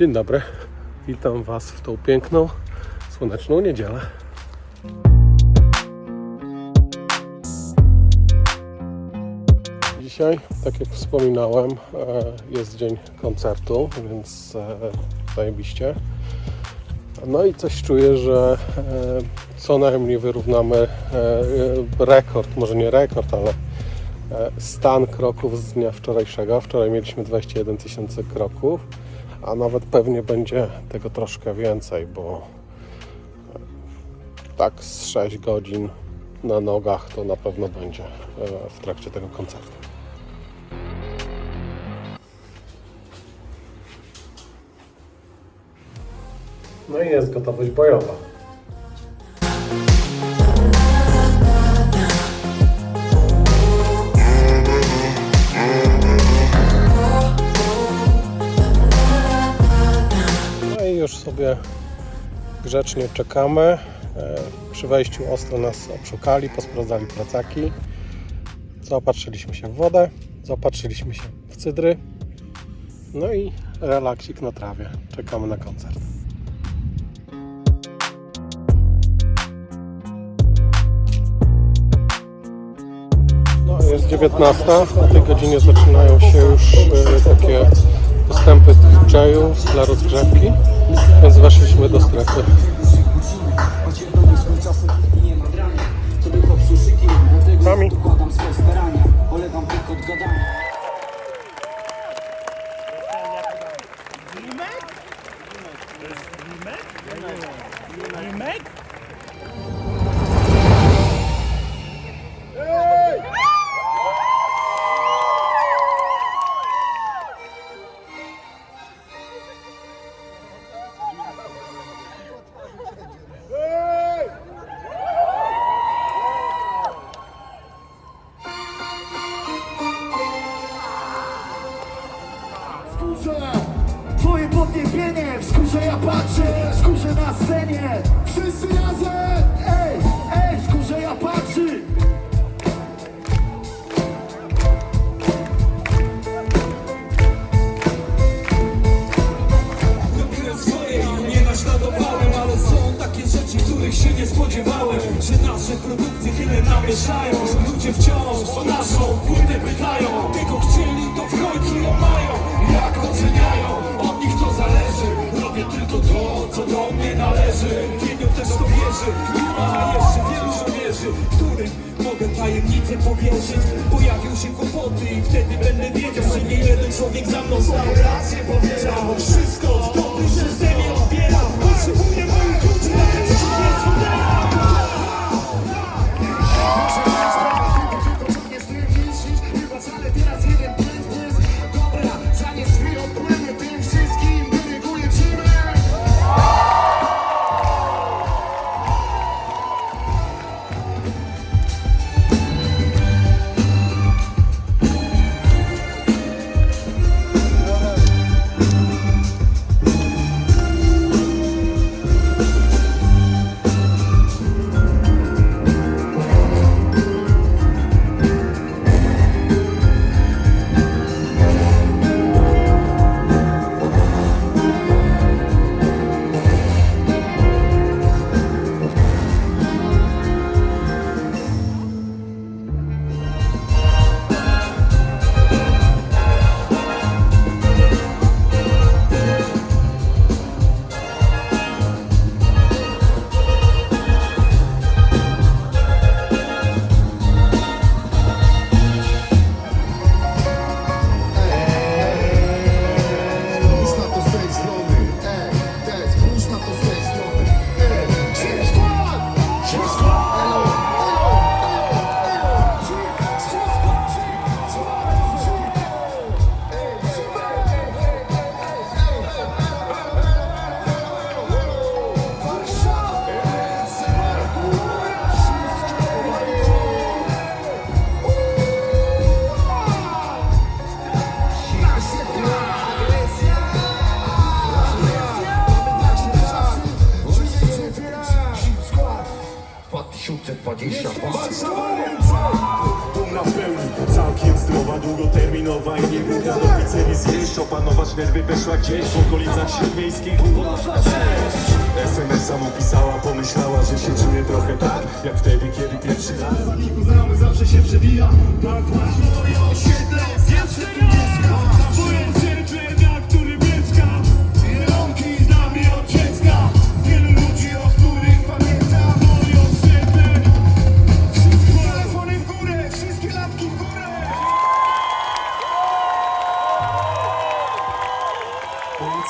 Dzień dobry, witam Was w tą piękną, słoneczną niedzielę. Dzisiaj, tak jak wspominałem, e, jest dzień koncertu, więc e, zajebiście. No i coś czuję, że e, co najmniej wyrównamy rekord, może nie rekord, ale stan kroków z dnia wczorajszego. Wczoraj mieliśmy 21 tysięcy kroków, a nawet pewnie będzie tego troszkę więcej, bo tak z 6 godzin na nogach to na pewno będzie e, w trakcie tego koncertu. No i jest gotowość bojowa. Grzecznie czekamy. E, Przy wejściu ostro nas obszukali, posprawdzali plecaki. Zaopatrzyliśmy się w wodę, zaopatrzyliśmy się w cydry. No i relaksik na trawie. Czekamy na koncert. No, jest 19. O tej godzinie zaczynają się już e, takie występy DJ-ów dla rozgrzewki, więc weszliśmy do strefy. Mami. Swoje starania, w skórze na scenie. Wszyscy razem! Ej, ej, skórze ja patrzy Robiłem swoje i nie naśladowałem Ale są takie rzeczy, których się nie spodziewałem Że nasze produkcje tyle namieszają ludzie wciąż o naszą płytę pytają. Tego wierzy. Ma jeszcze wielu żołnierzy Którym mogę tajemnicę powierzyć? Pojawią się kłopoty i wtedy będę wiedział Że nie jeden człowiek za mną stał. Rację powiedział Wszystko 20 Bum na pełni, całkiem zdrowa, długoterminowa i nie głupia do pizzerii zjeść Opanować nerwy weszła gdzieś w okolicach śródmiejskich. SMS sam pisała, pomyślała, że się czuje trochę tak Jak wtedy, kiedy pierwszy raz. Za zawsze się przebija. Tak właśnie moje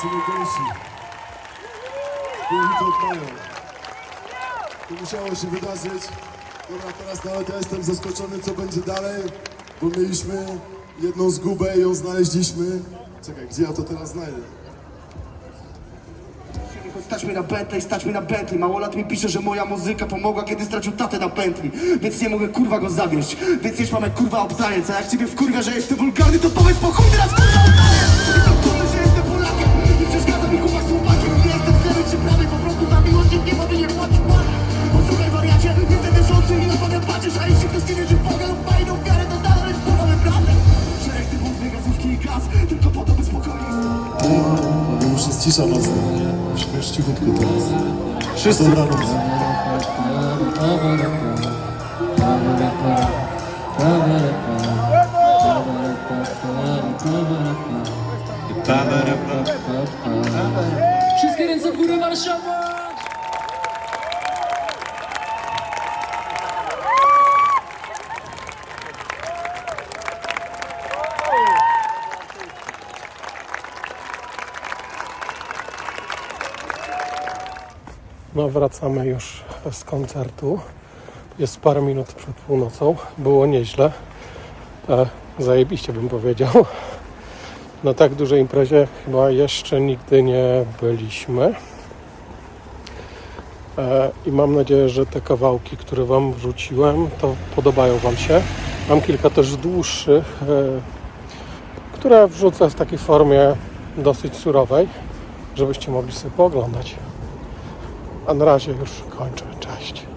Polacy najgorsi. Chuj to. To musiało się wydarzyć. Dobra, teraz nawet ja jestem zaskoczony, co będzie dalej, bo mieliśmy jedną zgubę i ją znaleźliśmy. Czekaj, gdzie ja to teraz znajdę? Stać mnie na Bentley, stać mnie na Bentley Małolat mi pisze, że moja muzyka pomogła, kiedy stracił tatę na pętli Więc nie mogę kurwa go zawieść Więc już mamy kurwa obzajec A jak ciebie wkurwia, że jestem wulgarny, to powiedz po chuj teraz kurwa mi kurwa słowakiem Nie jestem lewej czy prawej, po prostu za miłość nikt nie powinien płacić pan Posłuchaj wariacie, jestem wierzący i na Boga patrzysz A jeśli ktoś nie wierzy w Boga lub ma inną wiarę, to dalej jest kurwa bratem Szereg typów, dwie gazówki i gaz Tylko po to, by spokojnie Już jest cisza mocna. Musimy już cichutko teraz. Wszyscy? Dobranoc. Górę, Warszawa! No wracamy już z koncertu. Jest parę minut przed północą. Było nieźle. E, zajebiście bym powiedział. Na tak dużej imprezie chyba jeszcze nigdy nie byliśmy. E, I mam nadzieję, że te kawałki, które Wam wrzuciłem, to podobają Wam się. Mam kilka też dłuższych, e, które wrzucę w takiej formie dosyć surowej, żebyście mogli sobie pooglądać. A na razie już kończę. Cześć.